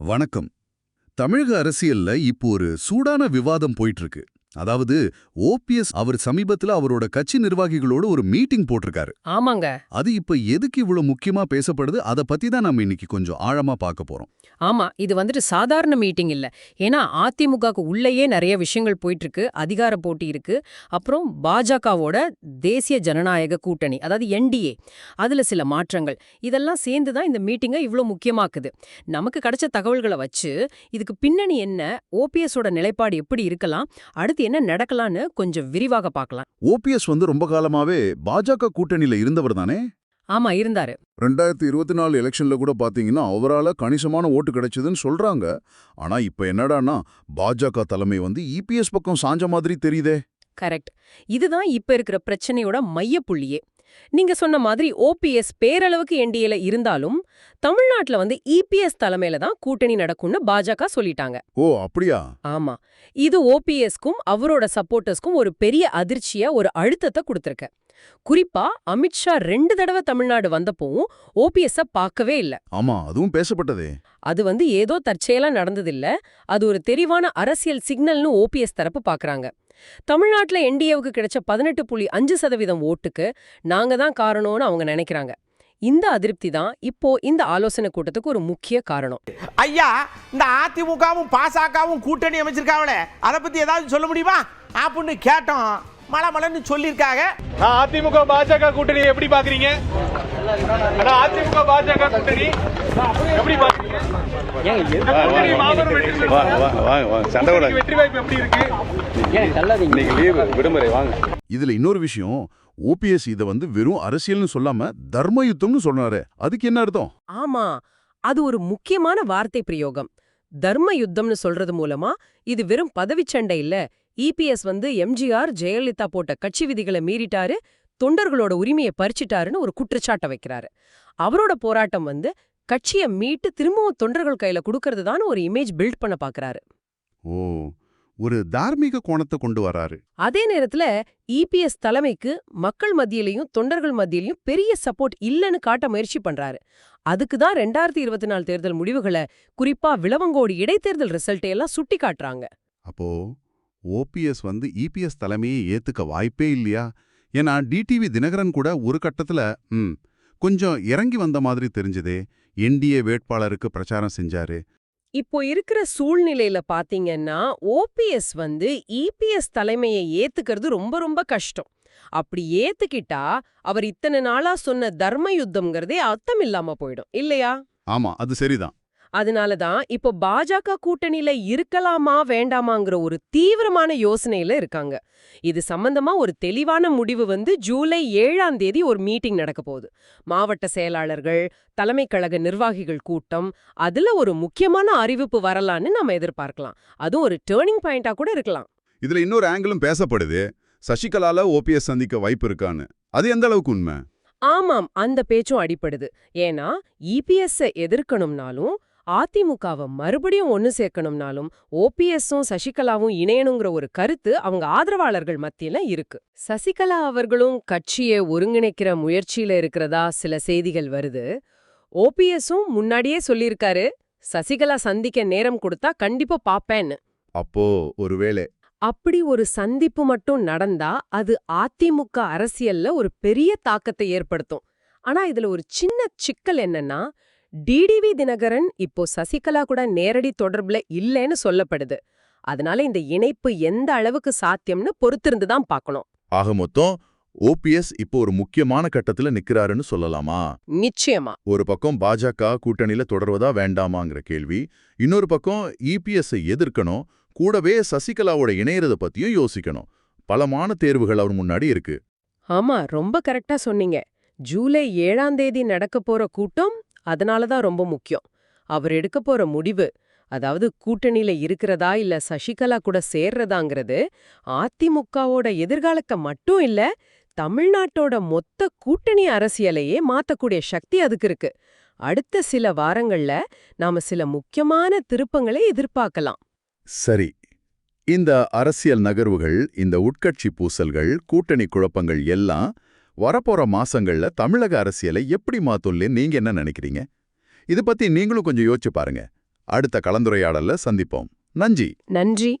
வணக்கம். தமிழக அரசியல்ல இப்போ ஒரு சூடான விவாதம் போயிட்டு இருக்கு. அதாவது ஓபிஎஸ் அவர் சமீபத்துல அவரோட கட்சி நிர்வாகிகளோட ஒரு மீட்டிங் போட்டிருக்காரு. ஆமாங்க. அது இப்ப எதுக்கு இவ்வளவு முக்கியமா பேசப்படுது? அத பத்தி தான் நம்ம இன்னைக்கு கொஞ்சம் ஆழமா பார்க்க போறோம். ஆமா இது வந்துட்டு சாதாரண மீட்டிங் இல்ல. ஏன்னா அதிமுகக்கு உள்ளேயே நிறைய விஷயங்கள் போயிட்டு இருக்கு அதிகார போட்டி இருக்கு. அப்புறம் பாஜகவோட தேசிய ஜனநாயக கூட்டணி அதாவது என்டிஏ அதுல சில மாற்றங்கள். இதெல்லாம் சேர்ந்து தான் இந்த மீட்டிங்கை இவ்ளோ முக்கியமாக்குது. நமக்கு கிடைச்ச தகவல்களை வச்சு இதுக்கு பின்னணி என்ன? ஓபிஎஸோட நிலைப்பாடு எப்படி இருக்கலாம்? அடுத்து என்ன நடக்கலாம்னு கொஞ்சம் விரிவாக பார்க்கலாம். ஓபிஎஸ் வந்து ரொம்ப காலமாவே பாஜக கூட்டணியில இருந்தவர் தானே? ஆமா இருந்தாரு. ரெண்டாயிரத்தி இருபத்தி நாலு எலெக்ஷன்ல கூட பாத்தீங்கன்னா அவரால கணிசமான ஓட்டு கிடைச்சதுன்னு சொல்றாங்க. ஆனா இப்ப என்னடான்னா பாஜக தலைமை வந்து இபிஎஸ் பக்கம் சாஞ்ச மாதிரி தெரியுதே. கரெக்ட். இதுதான் இப்ப இருக்கிற பிரச்சனையோட மையப்புள்ளியே. நீங்க சொன்ன மாதிரி ஓபிஎஸ் பேரளவுக்கு என்டிஏல இருந்தாலும் தமிழ்நாட்டுல வந்து இபிஎஸ் தலைமையில தான் கூட்டணி நடக்கும்னு பாஜக சொல்லிட்டாங்க. ஓ அப்படியா? ஆமா. இது ஓபிஎஸ்க்கும் அவரோட சப்போர்ட்டர்ஸ்க்கும் ஒரு பெரிய அதிர்ச்சியா ஒரு அழுத்தத்தை கொடுத்திருக்க. குறிப்பா அமித்ஷா ரெண்டு தடவை தமிழ்நாடு வந்தப்போவும் ஓபிஎஸ்ஸ பார்க்கவே இல்ல. ஆமா அதுவும் பேசப்பட்டதே. அது வந்து ஏதோ தற்செயலா நடந்ததில்ல. அது ஒரு தெரிவான அரசியல் சிக்னல்னு ஓபிஎஸ் தரப்பு பாக்குறாங்க. தமிழ்நாட்டுல என்டிஏவுக்கு கிடைச்ச பதினெட்டு புள்ளி அஞ்சு சதவீதம் ஓட்டுக்கு நாங்க தான் காரணம்னு அவங்க நினைக்கிறாங்க. இந்த அதிருப்தி தான் இப்போ இந்த ஆலோசனை கூட்டத்துக்கு ஒரு முக்கிய காரணம். ஐயா இந்த அதிமுகவும் பாசகவும் கூட்டணி அமைச்சிருக்காங்களே அதை பத்தி ஏதாவது சொல்ல முடியுமா? அப்படின்னு கேட்டோம். மலை மலைன்னு சொல்லியிருக்காங்க. நான் அதிமுக பாஜக கூட்டணி எப்படி பாக்குறீங்க அதிமுக பாஜக கூட்டணி எப்படி பாக்குறீங்க இந்த கூட்டணி மாபெரும் வெற்றி பெற்று- வாங்க வாங்க வாங்க வாங்க சண்டை கூட்டணிக்கு விடாங்க வெற்றி வாய்ப்பு எப்படி இருக்கு? இன்னைக்கு லீவு விடுமுறை வாங்க. இதுல இன்னொரு விஷயம் ஓபிஎஸ் இத வந்து வெறும் அரசியல்னு சொல்லாம தர்ம யுத்தம்னு சொன்னாரு அதுக்கு என்ன அர்த்தம்? ஆமா அது ஒரு முக்கியமான வார்த்தை பிரயோகம். தர்ம யுத்தம்னு சொல்றது மூலமா இது வெறும் பதவிச்சண்டை இல்ல. இபிஎஸ் வந்து எம்ஜிஆர் ஜெயலலிதா போட்ட கட்சி விதிகளை மீறிட்டாரு தொண்டர்களோட உரிமையை பறிச்சிட்டாருன்னு ஒரு குற்றச்சாட்டை வைக்கிறாரு. அவரோட போராட்டம் வந்து கட்சியை மீட்டு திரும்பவும் தொண்டர்கள் கையில கொடுக்கறது தான் ஒரு இமேஜ் பில்ட் பண்ண பாக்குறாரு. ஓ ஒரு தார்மீக கோணத்தை கொண்டு வராரு. அதே நேரத்துல இபிஎஸ் தலைமைக்கு மக்கள் மத்தியிலையும் தொண்டர்கள் மத்தியிலையும் பெரிய சப்போர்ட் இல்லைன்னு காட்ட முயற்சி பண்றாரு. அதுக்கு தான் ரெண்டாயிரத்தி இருபத்தி நாலு தேர்தல் முடிவுகளை குறிப்பா விளவங்கோடு இடைத்தேர்தல் ரிசல்ட்டை எல்லாம் சுட்டி காட்டுறாங்க. அப்போ ஓபிஎஸ் வந்து இபிஎஸ் தலைமையை ஏத்துக்க வாய்ப்பே இல்லையா? ஏன்னா டிடிவி தினகரன் கூட ஒரு கட்டத்துல ம் கொஞ்சம் இறங்கி வந்த மாதிரி தெரிஞ்சதே என்டிஏ வேட்பாளருக்கு பிரச்சாரம் செஞ்சாரு. இப்போ இருக்கிற சூழ்நிலையில பாத்தீங்கன்னா ஓபிஎஸ் வந்து இபிஎஸ் தலைமையை ஏத்துக்கிறது ரொம்ப ரொம்ப கஷ்டம். அப்படி ஏத்துக்கிட்டா அவர் இத்தனை நாளா சொன்ன தர்ம யுத்தம்ங்கிறதே அர்த்தம் இல்லாம போயிடும் இல்லையா? ஆமா அது சரிதான். அதனால தான் இப்போ பாஜக கூட்டணியில இருக்கலாமா வேண்டாமாங்கிற ஒரு தீவிரமான யோசனையில இருக்காங்க. இது சம்பந்தமா ஒரு தெளிவான முடிவு வந்து ஜூலை ஏழாம் தேதி ஒரு மீட்டிங் நடக்க போகுது. மாவட்ட செயலாளர்கள் தலைமை கழக நிர்வாகிகள் கூட்டம் அதுல ஒரு முக்கியமான அறிவிப்பு வரலான்னு நம்ம எதிர்பார்க்கலாம். அதுவும் ஒரு டேர்னிங் பாயிண்டா கூட இருக்கலாம். இதுல இன்னொரு ஆங்கிளும் பேசப்படுது. சசிகலால ஓபிஎஸ் சந்திக்க வாய்ப்பு இருக்கான்னு. அது எந்த அளவுக்கு உண்மை? ஆமாம் அந்த பேச்சும் அடிப்படுது. ஏன்னா இபிஎஸ் எதிர்க்கணும்னாலும் அதிமுகவை மறுபடியும் ஒன்னு சேர்க்கணும்னாலும் ஓபிஎஸும் சசிகலாவும் இணையணுங்கிற ஒரு கருத்து அவங்க ஆதரவாளர்கள் மத்தியில இருக்கு. சசிகலா அவர்களும் கட்சியை ஒருங்கிணைக்கிற முயற்சியில இருக்கிறதா சில செய்திகள் வருது. ஓபிஎஸும் முன்னாடியே சொல்லியிருக்காரு சசிகலா சந்திக்க நேரம் கொடுத்தா கண்டிப்பா பாப்பேன்னு. அப்போ ஒருவேளை. அப்படி ஒரு சந்திப்பு மட்டும் நடந்தா அது அதிமுக அரசியல்ல ஒரு பெரிய தாக்கத்தை ஏற்படுத்தும். ஆனா இதுல ஒரு சின்ன சிக்கல் என்னன்னா டிடிவி தினகரன் இப்போ சசிகலா கூட நேரடி தொடர்புல இல்லைன்னு சொல்லப்படுது. அதனால இந்த இணைப்பு எந்த அளவுக்கு சாத்தியம்னு பொறுத்திருந்து தான் பார்க்கணும் ஆக மொத்தம் ஓபிஎஸ் இப்போ ஒரு முக்கியமான கட்டத்துல நிக்கிறாருன்னு சொல்லலாமா? நிச்சயமா. ஒரு பக்கம் பாஜக கூட்டணியில தொடர்வதா வேண்டாமாங்கிற கேள்வி இன்னொரு பக்கம் இபிஎஸ் எதிர்க்கணும் கூடவே சசிகலாவோட இணையறத பத்தியும் யோசிக்கணும். பலமான தேர்வுகள் அவர் முன்னாடி இருக்கு. ஆமா ரொம்ப கரெக்டா சொன்னீங்க. ஜூலை ஏழாம் தேதி நடக்க போற கூட்டம் அதனால தான் ரொம்ப முக்கியம். அவர் எடுக்க போற முடிவு அதாவது கூட்டணியில இருக்கிறதா இல்ல சசிகலா கூட சேர்றதாங்கிறது அதிமுகவோட எதிர்காலத்தை மட்டும் இல்ல தமிழ்நாட்டோட மொத்த கூட்டணி அரசியலையே மாத்தக்கூடிய சக்தி அதுக்கு இருக்கு. அடுத்த சில வாரங்கள்ல நாம சில முக்கியமான திருப்பங்களை எதிர்பார்க்கலாம். சரி. இந்த அரசியல் நகர்வுகள் இந்த உட்கட்சி பூசல்கள் கூட்டணி குழப்பங்கள் எல்லாம் வரப்போற மாசங்கள்ல தமிழக அரசியலை எப்படி மாத்தும்ல நீங்க என்ன நினைக்கிறீங்க? இது பத்தி நீங்களும் கொஞ்சம் யோசிச்சு பாருங்க. அடுத்த கலந்துரையாடல்ல சந்திப்போம். நன்றி. நன்றி.